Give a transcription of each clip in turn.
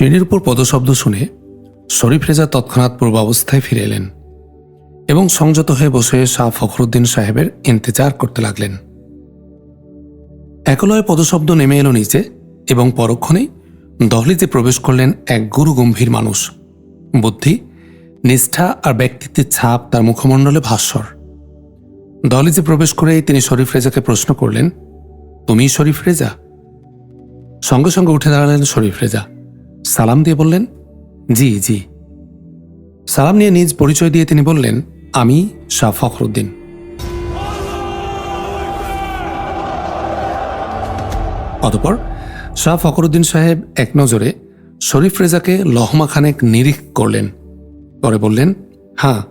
সিঁড়ির উপর পদশব্দ শুনে শরীফ রেজা তৎক্ষণাৎ পূর্বাবস্থায় ফিরে এলেন এবং সংযত হয়ে বসে শাহ ফখরুদ্দিন সাহেবের ইন্তজার করতে লাগলেন। একলয় পদশব্দ নেমে এলো নিচে এবং পরক্ষণেই দহলিতে প্রবেশ করলেন এক গুরু গম্ভীর মানুষ। বুদ্ধি, নিষ্ঠা আর ব্যক্তিত্বের ছাপ তার মুখমণ্ডলে ভাস্বর। দহলিতে প্রবেশ করেই তিনি শরীফ রেজাকে প্রশ্ন করলেন, তুমি শরীফ রেজা? সঙ্গে সঙ্গে উঠে দাঁড়ালেন শরীফ রেজা। সালাম দিয়ে বললেন, জি জি। সালাম নিয়ে নিজ পরিচয় দিয়ে তিনি বললেন, আমি শাহ ফখরুদ্দিন। অতপর শাহ ফখরুদ্দিন সাহেব এক নজরে শরীফ রেজাকে লহমা খানেক নিরিখ করলেন। পরে বললেন হ্যাঁ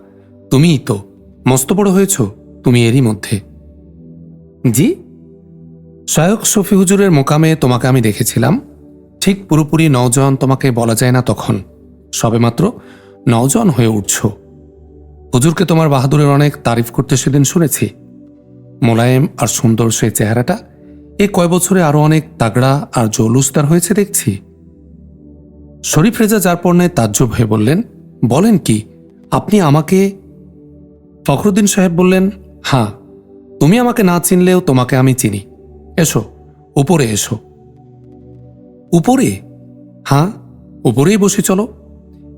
তুমিই তো, মস্ত বড় হয়েছ, তুমি এরই মধ্যে। জি? শায়ক শফি হুজুরের মোকামে তোমাকে আমি দেখেছিলাম ঠিক পুরোপুরি নওজোয়ান তোমাকে বলা যায় না তখন। সবেমাত্র নওজোয়ান হয়ে উঠছ। হুজুরকে তোমার বাহাদুরের অনেক তারিফ করতে সেদিন শুনেছি। মোলায়েম আর সুন্দর সেই চেহারাটা এ কয় বছরে আরও অনেক তাগড়া আর জৌলুস্তার হয়েছে দেখছি। শরীফ রেজা যার পণ্যে তাজ্জব হয়ে বললেন, বলেন কি, আপনি আমাকে ফখরুদ্দিন সাহেব বললেন হ্যাঁ তুমি আমাকে না চিনলেও তোমাকে আমি চিনি। এসো, উপরে এসো। উপরে? হ্যাঁ উপরেই বসে চলো।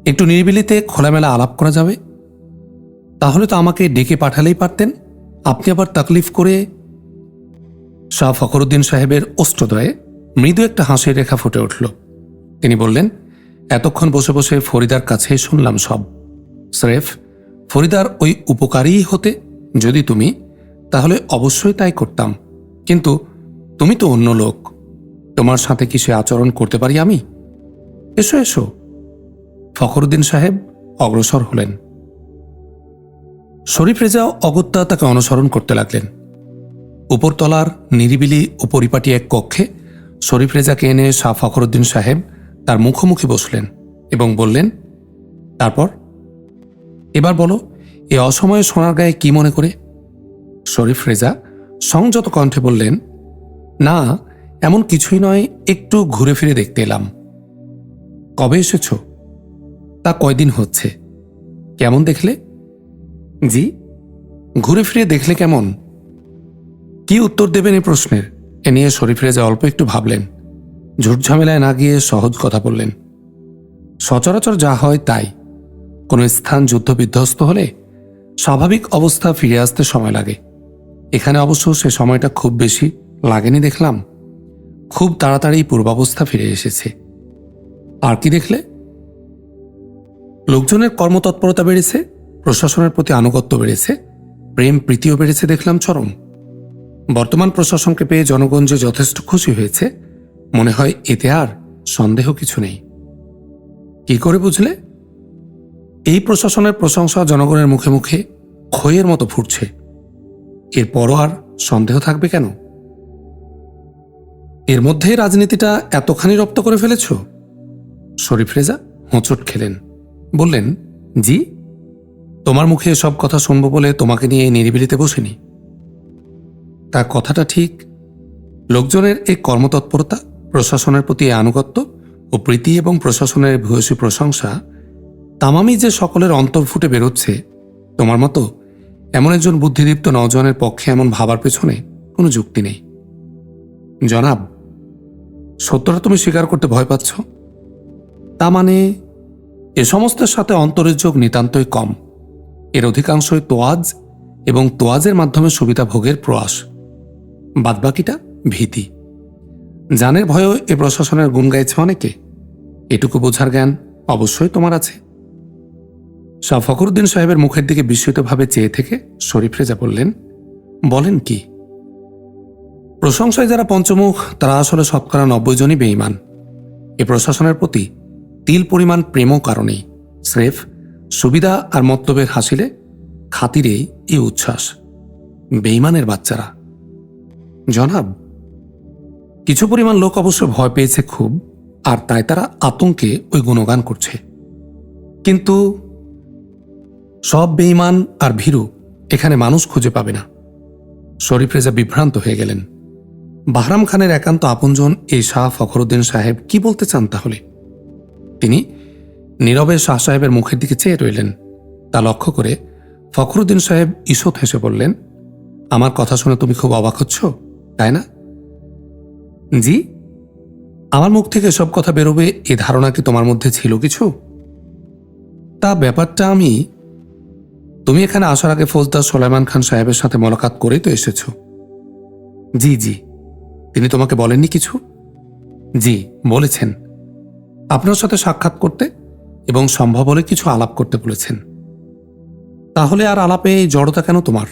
একটু নিরিবিলিতে খোলামেলা আলাপ করা যাবে। তাহলে তো আমাকে ডেকে পাঠালেই পারতেন। আপনি আবার তাকলিফ করে শাহ ফখরুদ্দিন সাহেবের অষ্টদয়ে মৃদু একটা হাসির রেখা ফুটে উঠল। তিনি বললেন, এতক্ষণ বসে বসে ফরিদার কাছেই শুনলাম সব। স্রেফ, ফরিদার ওই উপকারী হতে, যদি তুমি, তাহলে অবশ্যই তাই করতাম। কিন্তু তুমি তো অন্য লোক। তোমার সাথে কি সে আচরণ করতে পারি আমি? এসো এসো। ফখরুদ্দিন সাহেব অগ্রসর হলেন। শরীফ রেজাও অগত্যা তাকে অনুসরণ করতে লাগলেন। উপরতলার নিরিবিলি ও পরিপাটি এক কক্ষে শরীফ রেজাকে এনে শাহ ফখরুদ্দিন সাহেব তার মুখোমুখি বসলেন এবং বললেন, তারপর? এবার বলো, এ অসময়ে সোনার গায়ে কি মনে করে? শরীফ রেজা সংযত কণ্ঠে বললেন, না এমন কিছুই নয়, একটু ঘুরে ফিরে দেখতে এলাম। কবে এসেছ? তা কয়দিন হচ্ছে? কেমন দেখলে? জি, ঘুরে ফিরে দেখলে কেমন? কি উত্তর দেবেন এই প্রশ্নের? এ নিয়ে শরীফ রেজা অল্প একটু ভাবলেন। ঝুটঝামেলায় না গিয়ে সহজ কথা বললেন। সচরাচর যা হয় তাই। কোনো স্থান যুদ্ধ বিধ্বস্ত হলে স্বাভাবিক অবস্থা ফিরে আসতে সময় লাগে। এখানে অবশ্য সে সময়টা খুব বেশি লাগেনি দেখলাম। খুব তাড়াতাড়ি পূর্বাবস্থা ফিরে এসেছে। আর কি দেখলে? লোকজনের কর্মতৎপরতা বেড়েছে, প্রশাসনের প্রতি আনুগত্য বেড়েছে, প্রেম প্রীতিও বেড়েছে দেখলাম চরম। বর্তমান প্রশাসনকে পেয়ে জনগণ যে যথেষ্ট খুশি হয়েছে, মনে হয় এতে আর সন্দেহ কিছু নেই। কি করে বুঝলে? এই প্রশাসনের প্রশংসা জনগণের মুখে মুখে ক্ষয়ের মতো ফুটছে। এরপরও আর সন্দেহ থাকবে কেন? এর মধ্যেই রাজনীতিটা এতখানি রপ্ত করে ফেলেছ? শরীফ রেজা হোঁচট খেলেন। বললেন, জি, তোমার মুখে এসব কথা শুনব বলে তোমাকে নিয়ে এই নিরিবিলিতে বসেনি। তা কথাটা ঠিক। লোকজনের এই কর্মতৎপরতা, প্রশাসনের প্রতি আনুগত্য ও প্রীতি এবং প্রশাসনের ভূয়সী প্রশংসা তামামি যে সকলের অন্তর ফুটে বেরোচ্ছে, তোমার মতো এমন একজন বুদ্ধিদীপ্ত নওজনের পক্ষে এমন ভাবার পেছনে কোনো যুক্তি নেই। জনাব সত্যটা তুমি স্বীকার করতে ভয় পাচ্ছ? তা মানে এ সমস্তের সাথে অন্তরের যোগ নিতান্তই কম। এর অধিকাংশই তোয়াজ এবং তোয়াজের মাধ্যমে সুবিধা ভোগের প্রয়াস। বাদবাকিটা ভীতি। জানের ভয়েও এ প্রশাসনের গুণ গাইছে অনেকে। এটুকু বোঝার জ্ঞান অবশ্যই তোমার আছে। শাহ ফখরুদ্দিন সাহেবের মুখের দিকে বিস্মিতভাবে চেয়ে থেকে শরীফ রেজা বললেন, বলেন কি? প্রশংসায় যারা পঞ্চমুখ, তারা আসলে শতকরা নব্বই জনই বেঈমান। এ প্রশাসনের প্রতি তিল পরিমাণ প্রেমও কারণেই। স্রেফ সুবিধা আর মতলবের হাসিলে খাতিরেই এই উচ্ছ্বাস। বেঈমানের বাচ্চারা। জনাব, কিছু পরিমাণ লোক অবশ্য ভয় পেয়েছে খুব, আর তাই তারা আতঙ্কে ওই গুণগান করছে। কিন্তু সব বেঈমান আর ভীরু এখানে মানুষ খুঁজে পাবে না। শরীফ রেজা বিভ্রান্ত হয়ে গেলেন। বাহরাম খানের একান্ত আপনজন এই শাহ ফখরুদ্দিন সাহেব কি বলতে চান তাহলে? তিনি নীরবে শাহ সাহেবের মুখের দিকে চেয়ে রইলেন। তা লক্ষ্য করে ফখরুদ্দিন সাহেব ঈষৎ হেসে বললেন, আমার কথা শুনে তুমি খুব অবাক হচ্ছ, তাই না? জি, আমার মুখ থেকে সব কথা বেরোবে, এ ধারণা কি তোমার মধ্যে ছিল কিছু? তা ব্যাপারটা আমি, তুমি এখানে আসার আগে ফৌজদার সোলাইমান খান সাহেবের সাথে মোলাকাত করেই তো এসেছ। জি জি তিনি তোমাকে বলেননি কিছু? জি, বলেছেন। আপনার সাথে সাক্ষাৎ করতে এবং সম্ভব হলে কিছু আলাপ করতে বলেছেন। তাহলে আর আলাপে এই জড়তা কেন তোমার?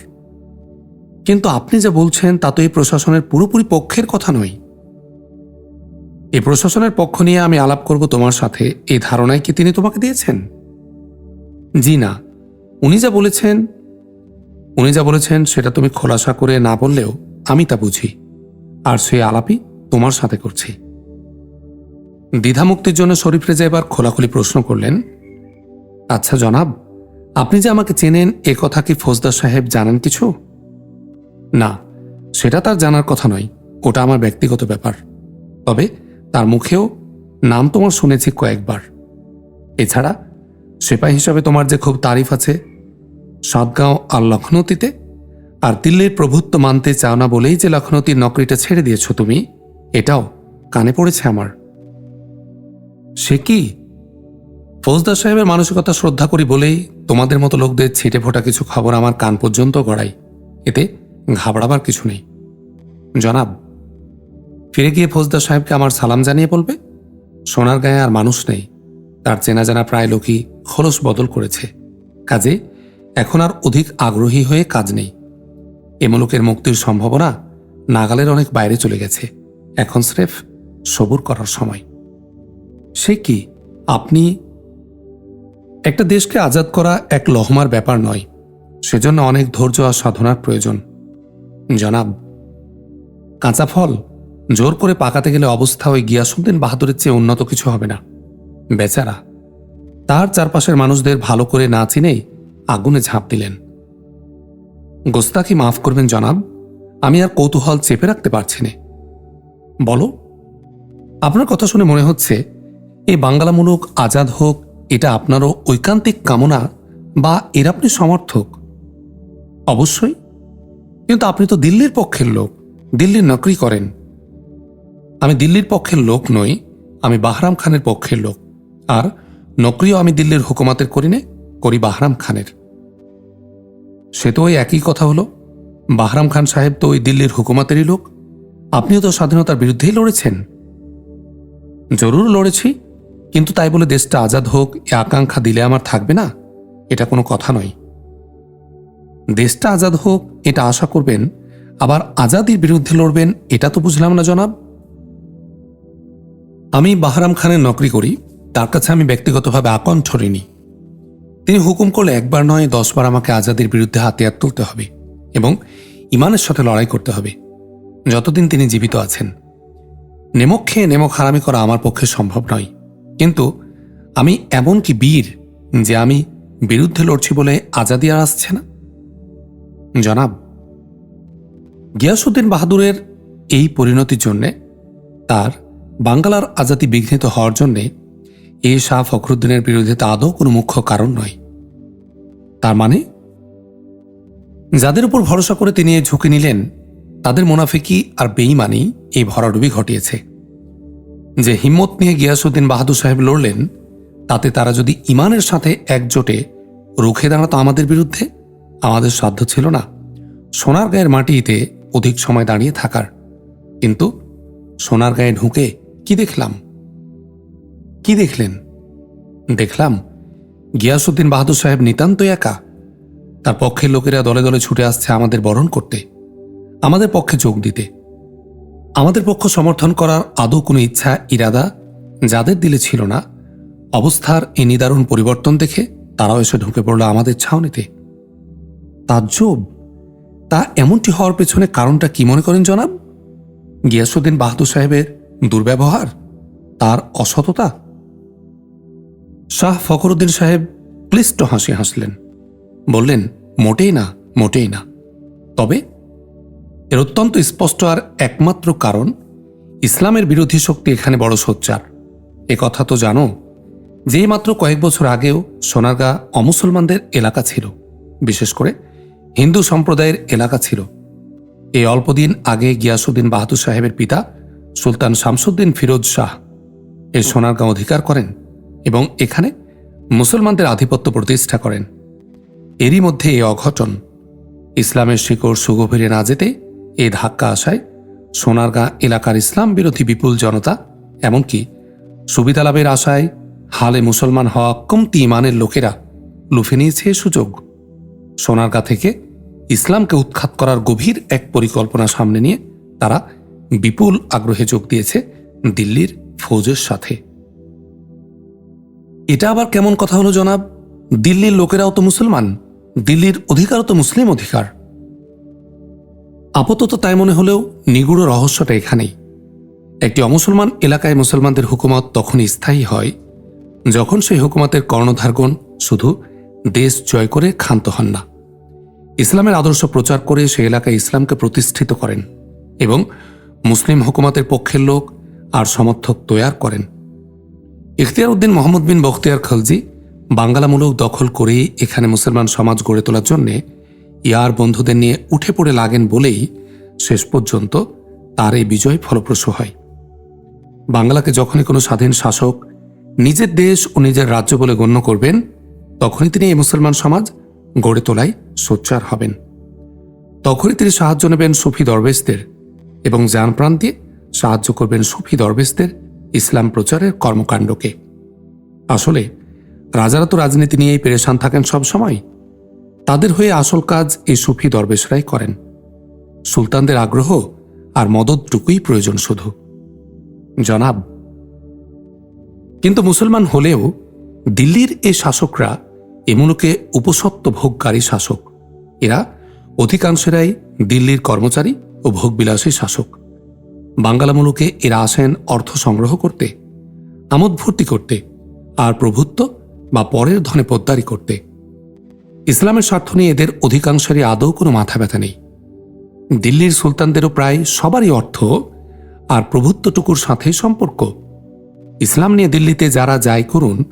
কিন্তু আপনি যে বলছেন তা তো এই প্রশাসনের পুরোপুরি পক্ষের কথা নয়। এই প্রশাসনের পক্ষ নিয়ে আমি আলাপ করব তোমার সাথে এই ধারণায় কি তিনি তোমাকে দিয়েছেন? জি না। উনি যা বলেছেন, উনি যা বলেছেন সেটা তুমি খোলাসা করে না বললেও আমি তা বুঝি। আর সেই আলাপই তোমার সাথে করছি। দ্বিধামুক্তির জন্য শরীফ রেজা এবার খোলাখুলি প্রশ্ন করলেন আচ্ছা জনাব, আপনি যে আমাকে চেনেন, এ কথা কি ফৌজদার সাহেব জানেন কিছু? না, সেটা তার জানার কথা নয়। ওটা আমার ব্যক্তিগত ব্যাপার। তবে তার মুখেও নাম তোমার শুনেছি কয়েকবার। এছাড়া সেপাই হিসাবে তোমার যে খুব তারিফ আছে, সাতগাঁও আর লখনৌতিতে আর দিল্লির প্রভুত্ব মানতে চাও না বলেই যে লখনৌতির নকরিটা ছেড়ে দিয়েছ তুমি, এটাও কানে পড়েছে আমার। সে কি? ফৌজদার সাহেবের মানসিকতা শ্রদ্ধা করি বলেই তোমাদের মতো লোকদের ছিটে ফোটা কিছু খবর আমার কান পর্যন্ত গড়াই। এতে ঘাবড়াবার কিছু নেই। জনাব, ফিরে গিয়ে ফৌজদার সাহেবকে আমার সালাম জানিয়ে বলবে? সোনার গায়ে আর মানুষ নেই। তার চেনা জানা প্রায় লোকই খরচ বদল করেছে। কাজে এখন আর অধিক আগ্রহী হয়ে কাজ নেই। এ মুলুকের মুক্তির সম্ভাবনা নাগালের অনেক বাইরে চলে গেছে। এখন স্রেফ সবুর করার সময়। সে কি? আপনি একটা দেশকে আজাদ করা এক লহমার ব্যাপার নয়। সেজন্য অনেক ধৈর্য আর সাধনার প্রয়োজন। জনাব, কাঁচা ফল, জোর করে পাকাতে গেলে অবস্থা ওই গিয়াসুদ্দিন বাহাদুরের চেয়ে উন্নত কিছু হবে না। বেচারা, তার চারপাশের মানুষদের ভালো করে না চিনেই আগুনে ঝাঁপ দিলেন। গোস্তাকি মাফ করবেন, জনাব। আমি আর কৌতূহল চেপে রাখতে পারছি না। বলো, আপনার কথা শুনে মনে হচ্ছে এই বাংলামূলক আজাদ হোক, এটা আপনারও ঐকান্তিক কামনা বা এর আপনি সমর্থক? অবশ্যই। কিন্তু আপনি তো দিল্লির পক্ষের লোক, দিল্লির নকরি করেন। আমি দিল্লির পক্ষের লোক নই, আমি বাহরাম খানের পক্ষের লোক। আর নকরিও আমি দিল্লির হুকুমাতের করি নে, করি বাহরাম খানের। সে তো ওই একই কথা হলো। বাহরাম খান সাহেব তো ওই দিল্লির হুকুমাতেরই লোক। আপনিও তো স্বাধীনতার বিরুদ্ধেই লড়েছেন। জরুর লড়েছি, কিন্তু তাই বলে দেশটা আজাদ হোক, এ আকাঙ্ক্ষা দিলে আমার থাকবে না, এটা কোনো কথা নয়। দেশটা আজাদ হোক, এটা আশা করবেন, আবার আজাদির বিরুদ্ধে লড়বেন, এটা তো বুঝলাম না জনাব। আমি বাহরাম খানের নকরি করি, তার কাছে আমি ব্যক্তিগতভাবে আকণ্ঠ ঋণী। তিনি হুকুম করলে একবার নয়, দশবার আমাকে আজাদের বিরুদ্ধে হাতিয়ার তুলতে হবে এবং ইমানের সাথে লড়াই করতে হবে। যতদিন তিনি জীবিত আছেন। নেমক খেয়ে নেমক হারামি করা আমার পক্ষে সম্ভব নয়। কিন্তু আমি এমন কি বীর যে আমি বিরুদ্ধে লড়ছি বলে আজাদি আর আসছে না? জনাব গিয়াসুদ্দিন বাহাদুরের এই পরিণতির জন্যে, তার বাঙ্গালার আজাদি বিঘ্নিত হওয়ার জন্যে এ শাহ ফখরুদ্দিনের বিরুদ্ধে তা আদৌ কোনো মুখ্য কারণ নয়। তার মানে? যাদের উপর ভরসা করে তিনি এই ঝুঁকি নিলেন, তাদের মুনাফিকি আর বেইমানি এই ভরাডুবি ঘটিয়েছে। যে হিম্মত নিয়ে গিয়াসুদ্দিন বাহাদুর সাহেব লড়লেন, তাতে তারা যদি ইমানের সাথে একজোটে রুখে দাঁড়াতো আমাদের বিরুদ্ধে, আমাদের সাধ্য ছিল না। সোনার গায়ের মাটিতে অধিক সময় দাঁড়িয়ে থাকার। কিন্তু সোনার গায়ে ঢুকে কি দেখলাম? কি দেখলেন? দেখলাম গিয়াসুদ্দিন বাহাদুর সাহেব নিতান্তই একা। তার পক্ষের লোকেরা দলে দলে ছুটে আসছে আমাদের বরণ করতে, আমাদের পক্ষে যোগ দিতে। আমাদের পক্ষ সমর্থন করার আদৌ কোনো ইচ্ছা, ইরাদা যাদের দিলে ছিল না, অবস্থার এই নিদারুণ পরিবর্তন দেখে তারাও এসে ঢুকে পড়ল আমাদের ছাউনিতে। তাজ্জব, তা এমনটি হওয়ার পেছনে কারণটা কি মনে করেন জনাব? গিয়াসুদ্দিন বাহাদুর সাহেবের দুর্ব্যবহার, তার অসততা? শাহ ফখরুদ্দিন সাহেব ক্লিষ্ট হাসি হাসলেন। বললেন, মোটেই না মোটেই না। তবে এর অত্যন্ত স্পষ্ট আর একমাত্র কারণ, ইসলামের বিরোধী শক্তি এখানে বড় সোচ্চার। এ কথা তো জানো, যেই মাত্র কয়েক বছর আগেও সোনারগাঁ অমুসলমানদের এলাকা ছিল, বিশেষ করে হিন্দু সম্প্রদায়ের এলাকা ছিল। এই অল্পদিন আগে গিয়াসুদ্দিন বাহাদুর সাহেবের পিতা সুলতান শামসুদ্দিন ফিরোজ শাহ এই সোনারগাঁও অধিকার করেন। এবং এখানে মুসলমানদের আধিপত্য প্রতিষ্ঠা করেন। এরই মধ্যে এই অঘটন ইসলামের শিকড় সুগভীরে না যেতে এই ধাক্কা আসায় সোনারগাঁ এলাকার ইসলাম বিরোধী বিপুল জনতা, এমনকি সুবিধা লাভের আশায় হালে মুসলমান হওয়া কমতি ইমানের লোকেরা লুফে নিয়েছে এ সুযোগ। সোনারগাঁ থেকে ইসলামকে উৎখাত করার গভীর এক পরিকল্পনা সামনে নিয়ে তারা বিপুল আগ্রহে যোগ দিয়েছে দিল্লির ফৌজের সাথে। এটা আবার কেমন কথা হলো জনাব? দিল্লির লোকেরাও তো মুসলমান। দিল্লির অধিকারও তো মুসলিম অধিকার। আপাতত তাই মনে হলেও নিগুড় রহস্যটা এখানেই। একটি অমুসলমান এলাকায় মুসলমানদের হুকুমত তখনই স্থায়ী হয়, যখন সেই হুকুমতের কর্ণধারগণ শুধু দেশ জয় করে ক্ষান্ত হন না। ইসলামের আদর্শ প্রচার করে সেই এলাকায় ইসলামকে প্রতিষ্ঠিত করেন এবং মুসলিম হুকুমতের পক্ষের লোক আর সমর্থক তৈয়ার করেন। ইখতিয়ার উদ্দিন মোহাম্মদ বিন বখতিয়ার খলজি বাঙ্গালামূলক দখল করেই এখানে মুসলমান সমাজ গড়ে তোলার জন্যে ইয়ার বন্ধুদের নিয়ে উঠে পড়ে লাগেন বলেই শেষ পর্যন্ত তার এই বিজয় ফলপ্রসূ হয়। বাংলাকে যখনই কোনো স্বাধীন শাসক নিজের দেশ ও নিজের রাজ্য বলে গণ্য করবেন, তখনই তিনি এই মুসলমান সমাজ গড়ে তোলায় সোচ্চার হবেন। তখনই তিনি সাহায্য নেবেন সুফি দরবেশদের এবং যান প্রাণ দিয়ে সাহায্য করবেন সুফি দরবেশদের ইসলাম প্রচারের কর্মকাণ্ডকে। আসলে, রাজারা তো রাজনীতি নিয়েই পেরেশান থাকেন সব সময় তাদের হয়ে আসল কাজ এই সুফি দরবেশরাই করেন। সুলতানদের আগ্রহ আর মদতটুকুই প্রয়োজন শুধু। জনাব, কিন্তু মুসলমান হলেও দিল্লির এই শাসকরা এমনকে উপসত্ব ভোগকারী শাসক। এরা অধিকাংশেরাই দিল্লির কর্মচারী ও ভোগবিলাসী শাসক। বাঙ্গালা মুলুকে এরা আসেন অর্থ সংগ্রহ করতে, আমোদ ভর্তি করতে, আর প্রভুত্ব বা পরের ধনে পোদ্দারি করতে। ইসলামের স্বার্থ নিয়ে এদের অধিকাংশেরই আদৌ কোনো মাথা ব্যথা নেই। দিল্লির সুলতানদেরও প্রায় সবারই অর্থ আর প্রভুত্বটুকুর সাথেই সম্পর্ক। ইসলাম নিয়ে দিল্লিতে যারা যায় করুন,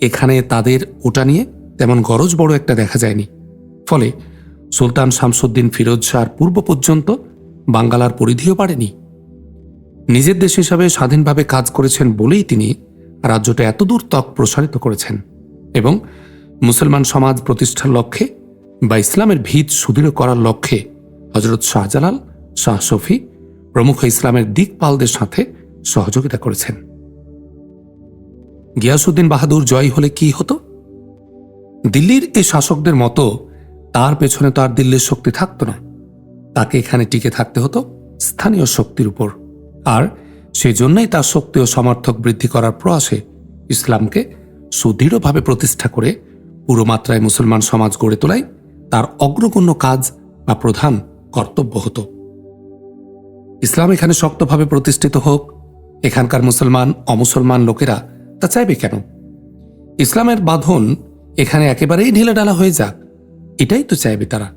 এখানে তাদের ওটা নিয়ে তেমন গরজ বড় একটা দেখা যায়নি। ফলে সুলতান শামসুদ্দিন ফিরোজ শাহর পূর্ব পর্যন্ত বাঙ্গালার পরিধিও বাড়েনি। নিজের দেশ হিসাবে স্বাধীনভাবে কাজ করেছেন বলেই তিনি রাজ্যটা এতদূর ত্বক প্রসারিত করেছেন এবং মুসলমান সমাজ প্রতিষ্ঠার লক্ষ্যে বা ইসলামের ভিত সুদৃঢ় করার লক্ষ্যে হজরত শাহজালাল, শাহ শফি প্রমুখ ইসলামের দিকপালদের সাথে সহযোগিতা করেছেন। গিয়াসুদ্দিন বাহাদুর জয় হলে কি হতো? দিল্লির এই শাসকদের মতো তার পেছনে তো আর দিল্লির শক্তি থাকত না। তাকে এখানে টিকে থাকতে হতো স্থানীয় শক্তির উপর। আর সেই জন্যই তার শক্তি ও সমর্থক বৃদ্ধি করার প্রয়াসে ইসলামকে সুদৃঢ়ভাবে প্রতিষ্ঠা করে পুরো মাত্রায় মুসলমান সমাজ গড়ে তোলায় তার অগ্রগণ্য কাজ বা প্রধান কর্তব্য হতো। ইসলাম এখানে শক্তভাবে প্রতিষ্ঠিত হোক, এখানকার মুসলমান, অমুসলমান লোকেরা তা চাইবে কেন? ইসলামের বাঁধন এখানে একেবারেই ঢিলেঢালা হয়ে যাক, এটাই তো চাইবে তারা,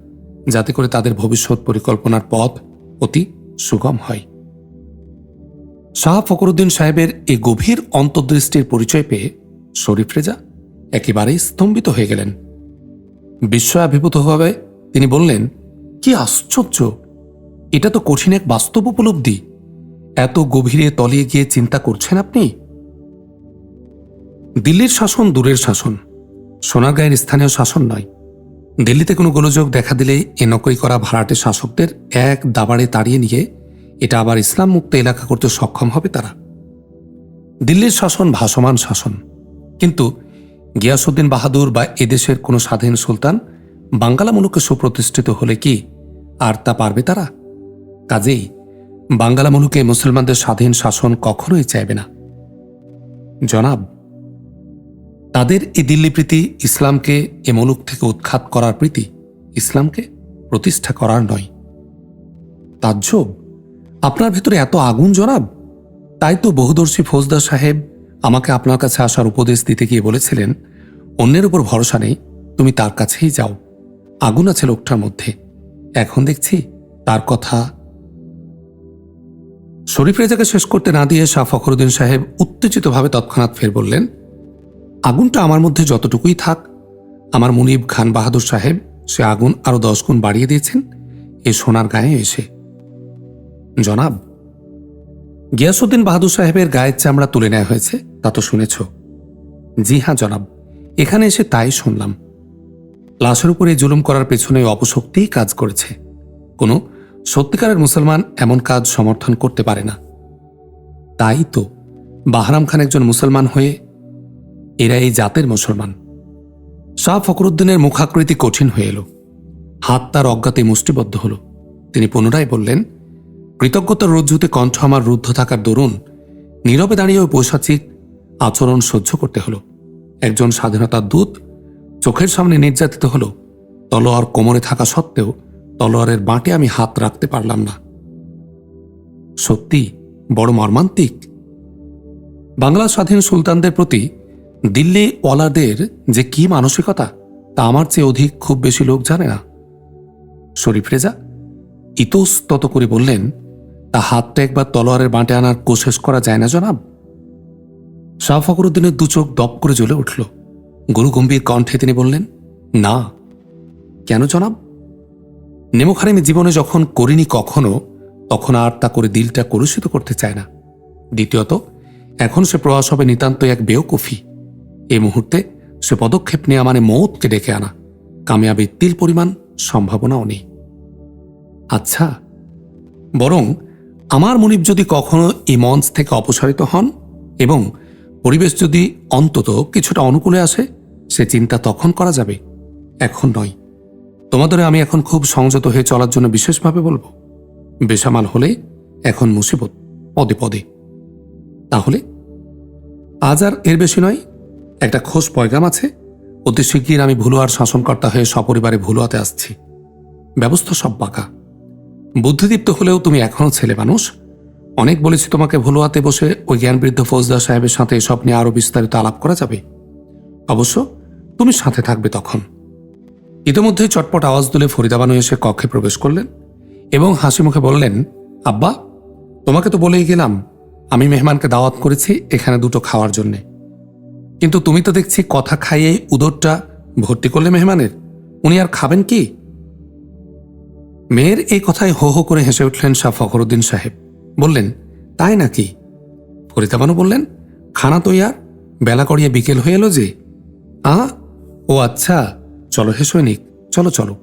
যাতে করে তাদের ভবিষ্যৎ পরিকল্পনার পথ অতি সুগম হয়। শাহ ফকরুদ্দিন সাহেবের এই গভীর অন্তর্দৃষ্টির পরিচয় পেয়ে শরীফ রেজা একেবারেই স্তম্ভিত হয়ে গেলেন। বিস্ময়াভিভূত হয়ে তিনি বললেন, কি আশ্চর্য! এটা তো কঠিন এক বাস্তব উপলব্ধি। এত গভীরে তলিয়ে গিয়ে চিন্তা করছেন আপনি? দিল্লির শাসন দূরের শাসন, সোনারগাঁয়ের স্থানীয় শাসন নয়। দিল্লিতে কোনো গোলযোগ দেখা দিলে এ নকরি করা ভাড়াটে শাসকদের এক দাবাড়ে তাড়িয়ে নিয়ে এটা আবার ইসলাম মুক্ত এলাকা করতে সক্ষম হবে তারা। দিল্লির শাসন ভাসমান শাসন। কিন্তু গিয়াসুদ্দিন বাহাদুর বা এদেশের কোনো স্বাধীন সুলতান বাঙ্গালা মুলুকে সুপ্রতিষ্ঠিত হলে কি আর তা পারবে তারা? কাজেই বাঙ্গালা মুলুকে মুসলমানদের স্বাধীন শাসন কখনোই চাইবে না। জনাব, তাদের এই দিল্লি প্রীতি ইসলামকে এ মুলুক থেকে উৎখাত করার প্রীতি ইসলামকে প্রতিষ্ঠা করার নয়। তাজ্জব আপনার ভেতরে এত আগুন জনাব তাই তো বহুদর্শী ফৌজদার সাহেব আমাকে আপনার কাছে আসার উপদেশ দিতে গিয়ে বলেছিলেন, অন্যের উপর ভরসা নেই, তুমি তার কাছেই যাও। আগুন আছে লোকটার মধ্যে। এখন দেখছি তার কথা। শরীফ রেজাকে শেষ করতে না দিয়ে শাহ ফখরুদ্দিন সাহেব উত্তেজিতভাবে তৎক্ষণাৎ ফের বললেন, আগুনটা আমার মধ্যে যতটুকুই থাক, আমার মুনিব খান বাহাদুর সাহেব সে আগুন আরও দশ গুণ বাড়িয়ে দিয়েছেন, এ সোনার গায়ে এসে। জনাব গিয়াসুদ্দিন বাহাদুর সাহেবের গায়ের চামড়া তুলে নেওয়া হয়েছে, তা তো শুনেছ। জি হ্যাঁ জনাব, এখানে এসে তাই শুনলাম। লাশের উপরে জুলুম করার পেছনে অপশক্তিই কাজ করেছে। কোনো সত্যিকারের মুসলমান এমন কাজ সমর্থন করতে পারে না। তাই তো, বাহারাম খান একজন মুসলমান হয়ে এরা এই জাতের মুসলমান। শাহ ফখরুদ্দিনের মুখাকৃতি কঠিন হয়ে এলো। হাত তার অজ্ঞাতে মুষ্টিবদ্ধ হল। তিনি পুনরায় বললেন কৃতজ্ঞতার রজ্জুতে কণ্ঠ আমার রুদ্ধ থাকার দরুন নীরবে দাঁড়িয়ে পৈশাচিক আচরণ সহ্য করতে হলো। একজন স্বাধীনতার দূত চোখের সামনে নির্যাতিত হল। তলোয়ার কোমরে থাকা সত্ত্বেও তলোয়ারের বাঁটে আমি হাত রাখতে পারলাম না। সত্যি বড় মর্মান্তিক। বাংলা স্বাধীন সুলতানদের প্রতি দিল্লি ওয়ালাদের যে কি মানসিকতা, তা আমার চেয়ে অধিক খুব বেশি লোক জানে না। শরীফ রেজা ইতস্তত করে বললেন তা হাতটা একবার তলোয়ারের বাঁটে আনার কোশেষ করা যায় না, জনাব। শাহ ফখরুদ্দিনের দু চোখ দপ করে জ্বলে উঠল। গুরু গম্ভীর কণ্ঠে তিনি বললেন, না। কেন, জনাব? নেমোখারিমি জীবনে যখন করিনি কখনো, তখন আর তা করে দিলটা কলুষিত করতে চায় না। দ্বিতীয়ত, এখন সে প্রয়াস হবে নিতান্ত এক বেওকুফি। এই মুহূর্তে সে পদক্ষেপ নেওয়া মানে মৌতকে ডেকে আনা। কামিয়াবির তিল পরিমাণ সম্ভাবনাও নেই। আচ্ছা। বরং আমার মনিব যদি কখনো এই মঞ্চ থেকে অপসারিত হন এবং পরিবেশ যদি অন্তত কিছুটা অনুকূলে আসে, সে চিন্তা তখন করা যাবে, এখন নয়। তোমাদের আমি এখন খুব সংযত হয়ে চলার জন্য বিশেষভাবে বলব, বেসামাল হলে এখন মুসিবত, পদে পদে। তাহলে, আজ আর এর বেশি নয়, একটা খোঁজ পয়গাম আছে, অতি শিগগির আমি ভুলুয়ার শাসনকর্তা হয়ে সপরিবারে ভুলুয়াতে আসছি। ব্যবস্থা সব বাঁকা। বুদ্ধিদীপ্ত হলেও তুমি এখনও ছেলে মানুষ। অনেক বলেছি তোমাকে ভুলুয়াতে বসে ওই জ্ঞানবৃদ্ধ ফৌজদার সাহেবের সাথে এসব নিয়ে আরও বিস্তারিত আলাপ করা যাবে। অবশ্য তুমি সাথে থাকবে তখন। ইতিমধ্যে চটপট আওয়াজ তুলে ফরিদাবানু এসে কক্ষে প্রবেশ করলেন এবং হাসি মুখে বললেন, আব্বা, তোমাকে তো বলেই গেলাম, আমি মেহমানকে দাওয়াত করেছি এখানে দুটো খাওয়ার জন্যে। কিন্তু তুমি তো দেখছি কথা খাইয়ে উদরটা ভর্তি করলে মেহমানের। উনি আর খাবেন কি? মেয়ের এই কথায় হো হো করে হেসে উঠলেন শাহ ফখরুদ্দিন সাহেব। বললেন, তাই নাকি? ফরিদাবানু বললেন, খানা তো ইয়ার, বেলা করিয়া বিকেল হয়ে এলো যে। আ? ও আচ্ছা চলো হে সৈনিক, চলো চলো।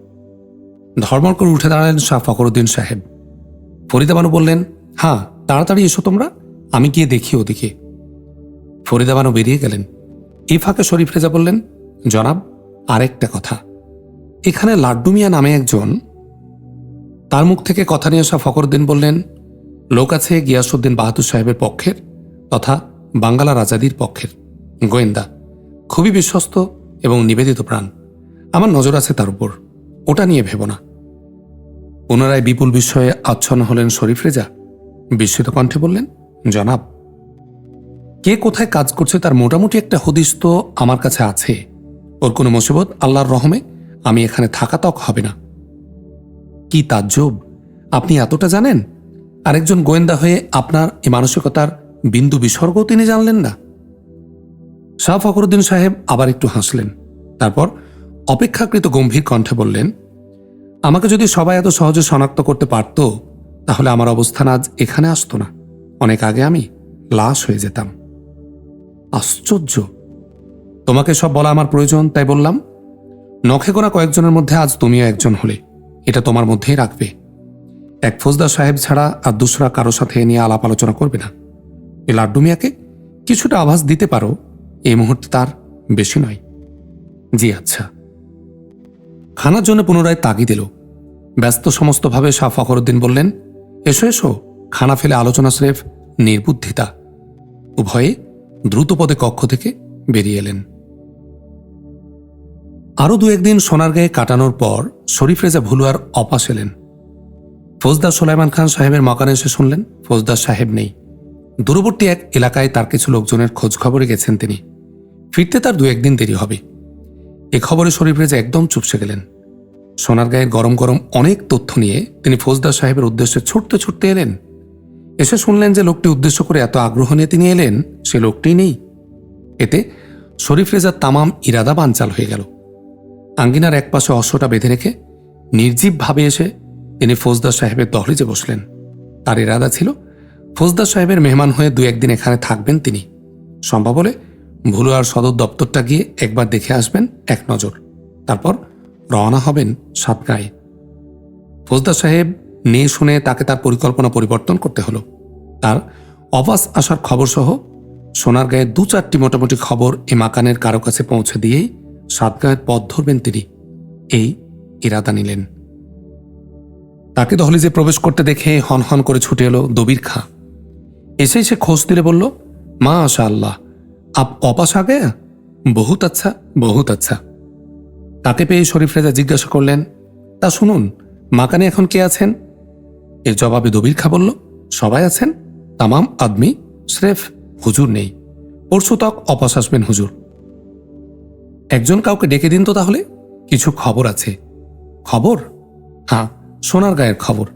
ধর্মর করে উঠে দাঁড়ালেন শাহ ফখরুদ্দিন সাহেব। ফরিদাবানু বললেন হ্যাঁ তাড়াতাড়ি এসো তোমরা, আমি গিয়ে দেখি ওদিকে। ফরিদাবানু বেরিয়ে গেলেন। এ ফাঁকে শরীফ রেজা বললেন, জনাব, আরেকটা কথা। এখানে লাড্ডু মিয়া নামে একজন তার মুখ থেকে কথা নিয়ে আসা ফখরুদ্দিন বললেন, লোক আছে গিয়াসুদ্দিন বাহাদুর সাহেবের পক্ষের তথা বাঙ্গালা রাজাদির পক্ষের। গোয়েন্দা, খুবই বিশ্বস্ত এবং নিবেদিত প্রাণ। আমার নজর আছে তার উপর। ওটা নিয়ে ভেব না। পুনরায় বিপুল বিস্ময়ে আচ্ছন্ন হলেন শরীফ রেজা। বিস্মিত কণ্ঠে বললেন, জনাব, কে কোথায় কাজ করছে তার মোটামুটি একটা হদিস তো আমার কাছে আছে। ওর কোনো মুসিবত আল্লাহর রহমে আমি এখানে থাকা তক হবে না। কি তাজ্জব? আপনি এতটা জানেন? আরেকজন গোয়েন্দা হয়ে আপনার এই মানসিকতার বিন্দু বিসর্গ তিনি জানলেন না। শাহ ফখরুদ্দিন সাহেব আবার একটু হাসলেন। তারপর অপেক্ষাকৃত গম্ভীর কণ্ঠে বললেন, আমাকে যদি সবাই এত সহজে শনাক্ত করতে পারত, তাহলে আমার অবস্থান আজ এখানে আসতো না। অনেক আগে আমি লাশ হয়ে যেতাম। আশ্চর্য! তোমাকে সব বলা আমার প্রয়োজন, তাই বললাম। নখে গোনা কয়েকজনের মধ্যে আজ তুমিও একজন হলে। এটা তোমার মধ্যেই রাখবে। এক ফৌজদার সাহেব ছাড়া আর দুসরা কারও সাথে নিয়ে আলাপ আলোচনা করবে না। এ লাড্ডু মিয়াকে কিছুটা আভাস দিতে পারো এই মুহূর্তে তার বেশি নয়। জি আচ্ছা। খানার জন্য পুনরায় তাগি দিল ব্যস্ত সমস্তভাবে শাহ ফখরুদ্দিন বললেন, এসো এসো, খানা ফেলে আলোচনা স্রেফ নির্বুদ্ধিতা। উভয়ে দ্রুতপদে কক্ষ থেকে বেরিয়ে এলেন। আরও দু একদিন সোনারগাঁয়ে কাটানোর পর শরীফ রেজা ভুলুয়ার অপাস এলেন ফৌজদার সোলাইমান খান সাহেবের মকানে এসে শুনলেন, ফৌজদার সাহেব নেই। দূরবর্তী এক এলাকায় তার কিছু লোকজনের খোঁজ খবরে গেছেন তিনি। ফিরতে তার দু একদিন দেরি হবে। এ খবরে শরীফ রেজা একদম চুপসে গেলেন। সোনার সোনারগাঁয়ের গরম গরম অনেক তথ্য নিয়ে তিনি ফৌজদার সাহেবের উদ্দেশ্যে ছুটতে ছুটতে এলেন। এসে শুনলেন যে লোকটি উদ্দেশ্য করে এত আগ্রহ নিয়ে তিনি এলেন, সে লোকটি নেই। এতে শরীফ রেজার তামাম ইরাদা বানচাল হয়ে গেল। আঙ্গিনার এক পাশে অশ্বটা বেঁধে রেখে নির্জীবভাবে এসে তিনি ফৌজদার সাহেবের দহলিজে বসলেন। তার ইরাদা ছিল, ফৌজদার সাহেবের মেহমান হয়ে দু একদিন এখানে থাকবেন তিনি। সম্ভব হলে ভুলুয়ার সদর দপ্তরটা গিয়ে একবার দেখে আসবেন এক নজর। তারপর রওনা হবেন সাতগাঁয়ে। ফৌজদার সাহেব নিয়ে শুনে তাকে তার পরিকল্পনা পরিবর্তন করতে হলো। তার অবাস আসার খবর সহ সোনার গায়ে দু চারটি মোটামুটি খবর এ মাকানের কারও কাছে পৌঁছে দিয়েই সাতগাঁয়ের পথ ধরবেন তিনি। এই ইরাদা নিলেন। তাকে দহলিজে প্রবেশ করতে দেখে হন হন করে ছুটে এলো দবির খা। এসেই সে খোঁজ দিলে বলল মা আশা আল্লাহ আপ অপাস আ গয়া? বহুত আচ্ছা বহুত আচ্ছা। তাকে পেয়ে শরীফ রেজা জিজ্ঞাসা করলেন, তা শুনুন, মাকানে এখন কে আছেন? এর জবাবে দবির খা বলল, সবাই আছেন, তামাম আদমি, স্রেফ হুজুর নেই। পরশু তক অপাস আসবেন হুজুর। একজন কাউকে ডেকে দিন তো তাহলে? কিছু খবর আছে। খবর? হ্যাঁ সোনার গায়ের খবর।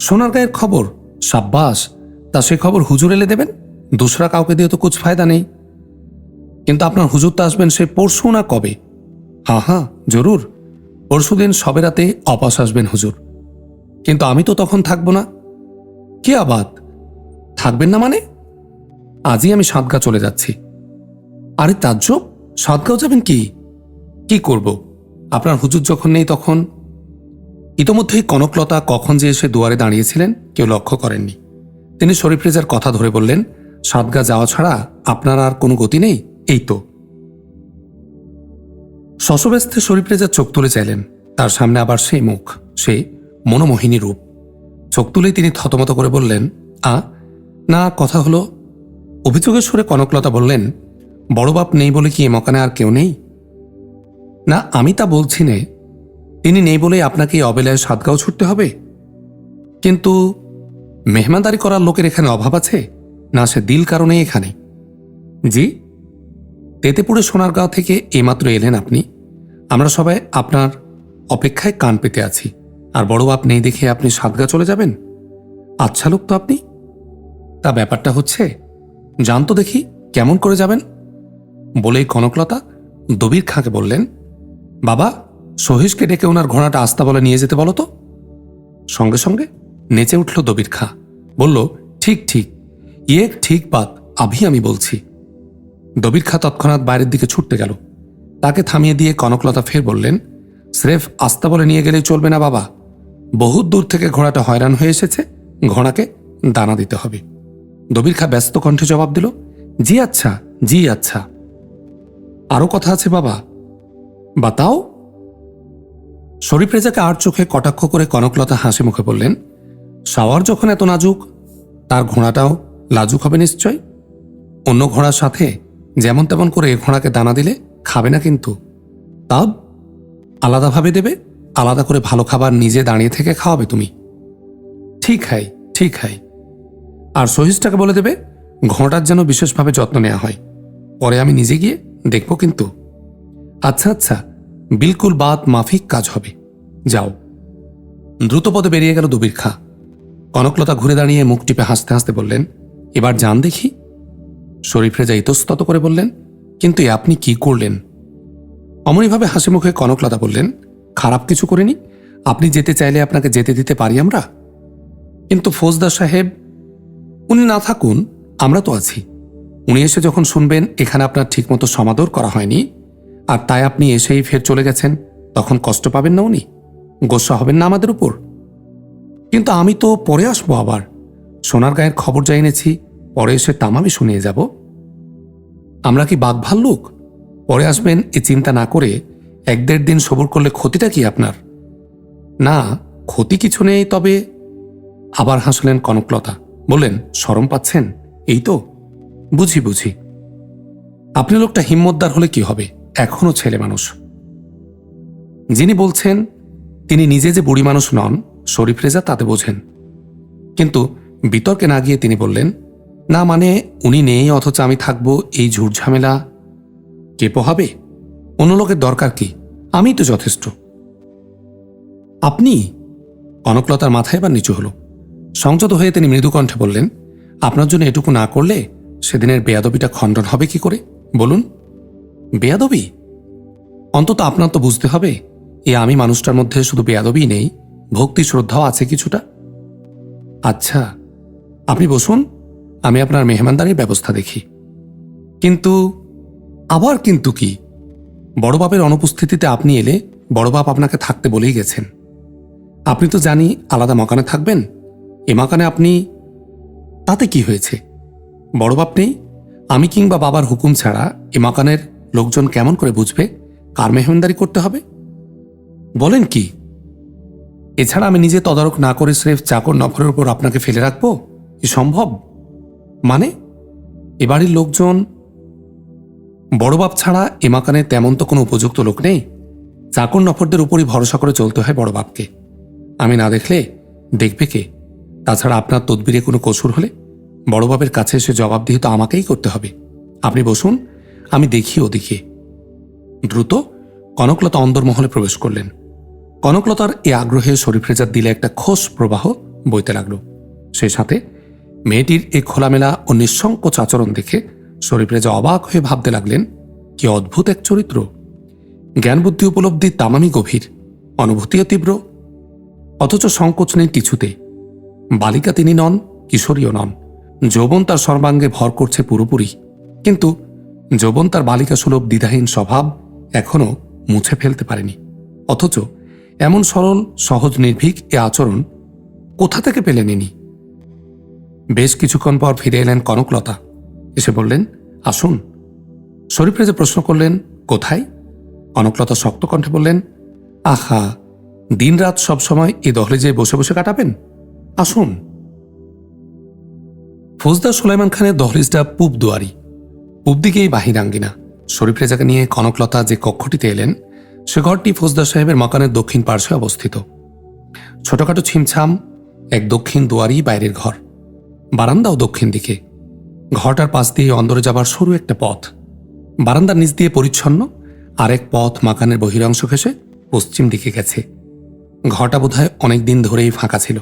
সোনার গায়ের খবর? সাব্বাস, তা সে খবর হুজুর এলে দেবেন? দোসরা কাউকে দিয়ে তো কুছ ফায়দা নেই। কিন্তু আপনার হুজুর তো আসবেন সে পরশু না কবে? হ্যাঁ হ্যাঁ জরুর। পরশু দিন সবে রাতে অপাস আসবেন হুজুর। কিন্তু আমি তো তখন থাকব না। কে আবাদ? থাকবেন না মানে? আজই আমি সাতগা চলে যাচ্ছি। আরে তাজ্জব! সাতগাঁও যাবেন কি? কি করব? আপনার হুজুর যখন নেই তখন? ইতোমধ্যেই কনকলতা কখন যে এসে দুয়ারে দাঁড়িয়েছিলেন, কেউ লক্ষ্য করেননি। তিনি শরীফ রেজার কথা ধরে বললেন সাতগা যাওয়া ছাড়া আপনার আর কোনো গতি নেই? এই তো। শশব্যস্তে শরীফ রেজা চোখ তুলে চাইলেন। তার সামনে আবার সেই মুখ সে মনোমোহিনী রূপ। চোখ তুলেই তিনি থতমত করে বললেন, আ, না, কথা হলো? অভিযোগের সুরে কনকলতা বললেন বড় বাপ নেই বলে কি এ মকানে আর কেউ নেই? না, আমি তা বলছি নে। তিনি নেই বলেই আপনাকে অবেলায় সাতগাঁও ছুটতে হবে? কিন্তু মেহমানদারি করার লোকের এখানে অভাব আছে? না, সে দিল কারণেই এখানে। জি, তেতেপুরে সোনারগাঁও থেকে এইমাত্র এলেন আপনি। আমরা সবাই আপনার অপেক্ষায় কান পেতে আছি। আর বড় বাপ নেই দেখে আপনি সাতগা চলে যাবেন? আচ্ছা লোক তো আপনি। তা ব্যাপারটা হচ্ছে জান তো দেখি কেমন করে যাবেন? বলেই কনকলতা দবির খাঁকে বললেন, বাবা সহিসকে ডেকে ওনার ঘোড়াটা আস্তা বলে নিয়ে যেতে বলো তো। সঙ্গে সঙ্গে নেচে উঠল দবির খাঁ। বলল, ঠিক ঠিক ইয়ে ঠিক বাত, আভি আমি বলছি। দবির খাঁ তৎক্ষণাৎ বাইরের দিকে ছুটতে গেল। তাকে থামিয়ে দিয়ে কনকলতা ফের বললেন, স্রেফ আস্তা বলে নিয়ে গেলেই চলবে না বাবা। বহুত দূর থেকে ঘোড়াটা হয়রান হয়ে এসেছে, ঘোড়াকে দানা দিতে হবে। দবির খা ব্যস্ত কণ্ঠে জবাব দিল, জি আচ্ছা জি আচ্ছা। আরও কথা আছে বাবা। বাতাও শরীফ রেজাকে আর চোখে কটাক্ষ করে কনকলতা হাসি মুখে বললেন সাওয়ার যখন এত নাজুক, তার ঘোড়াটাও লাজুক হবে নিশ্চয়? অন্য ঘোড়ার সাথে যেমন তেমন করে এ ঘোড়াকে দানা দিলে খাবে না কিন্তু। তাও আলাদাভাবে দেবে, আলাদা করে ভালো খাবার নিজে দাঁড়িয়ে থেকে খাওয়াবে তুমি। ঠিক হাই ঠিক হাই। আর সহিসটাকে বলে দেবে, ঘোড়াটার যেন বিশেষভাবে যত্ন নেওয়া হয়। পরে আমি নিজে গিয়ে দেখব কিন্তু। আচ্ছা আচ্ছা বিলকুল বাদ মাফিক কাজ হবে। যাও। দ্রুতপদে বেরিয়ে গেল দুবির খা কনকলতা ঘুরে দাঁড়িয়ে মুখ টিপে হাসতে হাসতে বললেন, এবার যান দেখি। শরীফ রেজা ইতস্তত করে বললেন, কিন্তু এ আপনি কি করলেন? অমনিভাবে হাসি মুখে কনকলতা বললেন, খারাপ কিছু করিনি, আপনি যেতে চাইলে আপনাকে যেতে দিতে পারি আমরা? কিন্তু ফৌজদার সাহেব, উনি না থাকুন, আমরা তো আছি। উনি এসে যখন শুনবেন, এখানে আপনার ঠিকমতো সমাদর করা হয়নি, আর তাই আপনি এসেই ফের চলে গেছেন, তখন কষ্ট পাবেন না উনি। গোসা হবেন না আমাদের উপর। কিন্তু আমি তো পরে আসব আবার। সোনার গায়ের খবর যা এনেছি, পরে এসে তামামি শুনিয়ে যাব। আমরা কি বাঘ ভাল্লুক পরে আসবেন, এ চিন্তা না করে এক দেড় দিন সবুর করলে ক্ষতিটা কি আপনার? না, ক্ষতি কিছু নেই, তবে আবার হাসলেন কনকলতা। বললেন সরম পাচ্ছেন? এই তো? বুঝি বুঝি। আপনি লোকটা হিম্মতদার হলে কি হবে? এখনও ছেলে মানুষ। যিনি বলছেন, তিনি নিজে যে বুড়ি মানুষ নন, শরীফ রেজা তাতে বোঝেন। কিন্তু বিতর্কে না গিয়ে তিনি বললেন, না মানে উনি নেই, অথচ আমি থাকব এই ঝুট ঝামেলা। কে পোহাবে? অন্য লোকের দরকার কি? আমি তো যথেষ্ট। আপনি কনকলতার মাথায় এবার নিচু হল। সংযত হয়ে তিনি মৃদুকণ্ঠে বললেন, আপনার জন্য এটুকু না করলে সেদিনের বেয়াদবিটা খণ্ডন হবে কি করে? বলুন। বেয়াদবি? অন্তত আপনার তো বুঝতে হবে, এ আমি মানুষটার মধ্যে শুধু বেয়াদবি নেই, ভক্তি শ্রদ্ধাও আছে কিছুটা। আচ্ছা আপনি বসুন, আমি আপনার মেহমানদারির ব্যবস্থা দেখি। কিন্তু, আবার কিন্তু কি? বড়বাপের অনুপস্থিতিতে আপনি এলে বড়বাপ আপনাকে থাকতে বলেই গেছেন। আপনি তো জানি আলাদা মকানে থাকবেন, এ মাকানে আপনি, তাতে কি হয়েছে? বড়বাপ নেই? আমি কিংবা বাবার হুকুম ছাড়া এ মাকানের লোকজন কেমন করে বুঝবে? কার মেহমানদারি করতে হবে? বলেন কি? এছাড়া আমি নিজে তদারক না করে স্রেফ চাকর নফরের উপর আপনাকে ফেলে রাখব? কি সম্ভব? মানে? এ বাড়ির লোকজন বড়বাপ ছাড়া এ মাকানে তেমন তো কোনো উপযুক্ত লোক নেই? চাকর নফরদের উপরই ভরসা করে চলতে হয় বড়বাপকে আমি না দেখলে দেখবে কে? তাছাড়া আপনার তদবিরে কোনো কসুর হলে বড়বাবের কাছে এসে জবাবদিহি তো আমাকেই করতে হবে। আপনি বসুন, আমি দেখি ওদিকে। দ্রুত কনকলতা অন্দরমহলে প্রবেশ করলেন। কনকলতার এ আগ্রহে শরীফরেজার দিলে একটা খোস প্রবাহ বইতে লাগল। সেই সাথে মেয়েটির এ খোলামেলা ও নিঃসংকোচ আচরণ দেখে শরীফরেজা অবাক হয়ে ভাবতে লাগলেন, কি অদ্ভুত এক চরিত্র। জ্ঞান বুদ্ধি উপলব্ধি তামামি গভীর, অনুভূতিও তীব্র। অথচ সংকোচ নেই কিছুতে। বালিকা তিনি নন, কিশোরীও নন। যৌবন তার সর্বাঙ্গে ভর করছে পুরোপুরি। কিন্তু যৌবন তার বালিকা সুলভ দ্বিধাহীন স্বভাব এখনও মুছে ফেলতে পারেনি। অথচ এমন সরল, সহজ, নির্ভীক এ আচরণ কোথা থেকে পেলেন ইনি? বেশ কিছুক্ষণ পর ফিরে এলেন কনকলতা। এসে বললেন, আসুন। শরীফ রেজা প্রশ্ন করলেন, কোথায়? কনকলতা শক্ত কণ্ঠে বললেন, আহা, দিনরাত সবসময় এ দহলিজে বসে বসে কাটাবেন? আসুন। ফৌজদার সুলাইমান খানের দহলিজটা পূব দুয়ারি। পূব দিকেই বাহিরাঙ্গিনা শরীফ রেজাকে নিয়ে কনকলতা যে কক্ষটিতে এলেন, সে ঘরটি ফৌজদার সাহেবের মকানের দক্ষিণ পার্শ্বে অবস্থিত। ছোটখাটো ছিমছাম, এক দক্ষিণ দুয়ারি বাইরের ঘর। বারান্দাও দক্ষিণ দিকে। ঘরটার পাশ দিয়ে অন্দরে যাবার সরু একটা পথ। বারান্দার নিচ দিয়ে পরিচ্ছন্ন, আরেক পথ মাকানের বহিরাংশ ঘেসে পশ্চিম দিকে গেছে। ঘরটা বোধহয় অনেক দিন ধরেই ফাঁকা ছিল।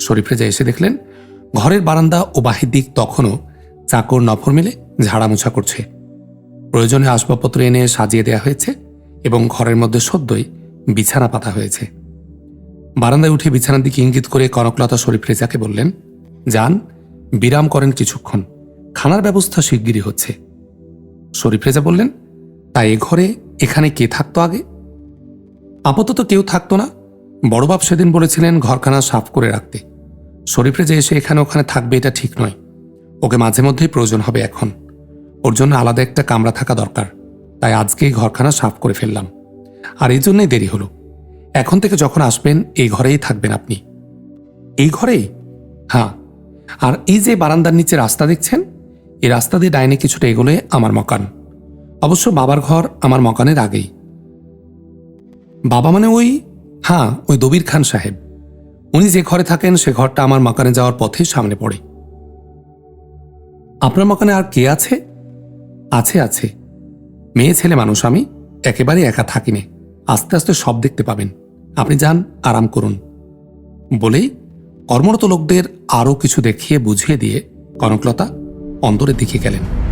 শরীফ রেজা এসে দেখলেন ঘরের বারান্দা ও বাহির দিক তখনও চাকর নফর মিলে ঝাড়ামোছা করছে। প্রয়োজনে আসবাবপত্র এনে সাজিয়ে দেয়া হয়েছে এবং ঘরের মধ্যে সদ্যই বিছানা পাতা হয়েছে। বারান্দায় উঠে বিছানার দিকে ইঙ্গিত করে কনকলতা শরীফ রেজাকে বললেন, যান, বিরাম করেন কিছুক্ষণ। খানার ব্যবস্থা শিগগিরই হচ্ছে। শরীফ রেজা বললেন তাই এ ঘরে এখানে কে থাকতো আগে? আপাতত কেউ থাকতো না। বড়বাপ সেদিন বলেছিলেন ঘরখানা সাফ করে রাখতে। শরীফ যে এসে এখানে ওখানে থাকবে এটা ঠিক নয়। ওকে মাঝে মধ্যেই প্রয়োজন হবে এখন। ওর জন্য আলাদা একটা কামরা থাকা দরকার। তাই আজকেই ঘরখানা সাফ করে ফেললাম। আর এই জন্যই দেরি হলো। এখন থেকে যখন আসবেন, এই ঘরেই থাকবেন আপনি। এই ঘরেই? হ্যাঁ। আর এই যে বারান্দার নিচে রাস্তা দেখছেন, এই রাস্তা দিয়ে ডাইনে কিছুটা এগোলে আমার মকান। অবশ্য বাবার ঘর আমার মকানের আগেই। বাবা মানে ওই হ্যাঁ ওই দবির খান সাহেব। উনি যে ঘরে থাকেন, সে ঘরটা আমার মকানে যাওয়ার পথে সামনে পড়ে। আপনার মকানে আর কে আছে? আছে আছে। মেয়ে, ছেলে, মানুষ, আমি একেবারে একা থাকিনে। আস্তে আস্তে সব দেখতে পাবেন। আপনি যান, আরাম করুন। বলেই কর্মরত লোকদের আরও কিছু দেখিয়ে, বুঝিয়ে দিয়ে কনকলতা অন্তরের দিকে গেলেন।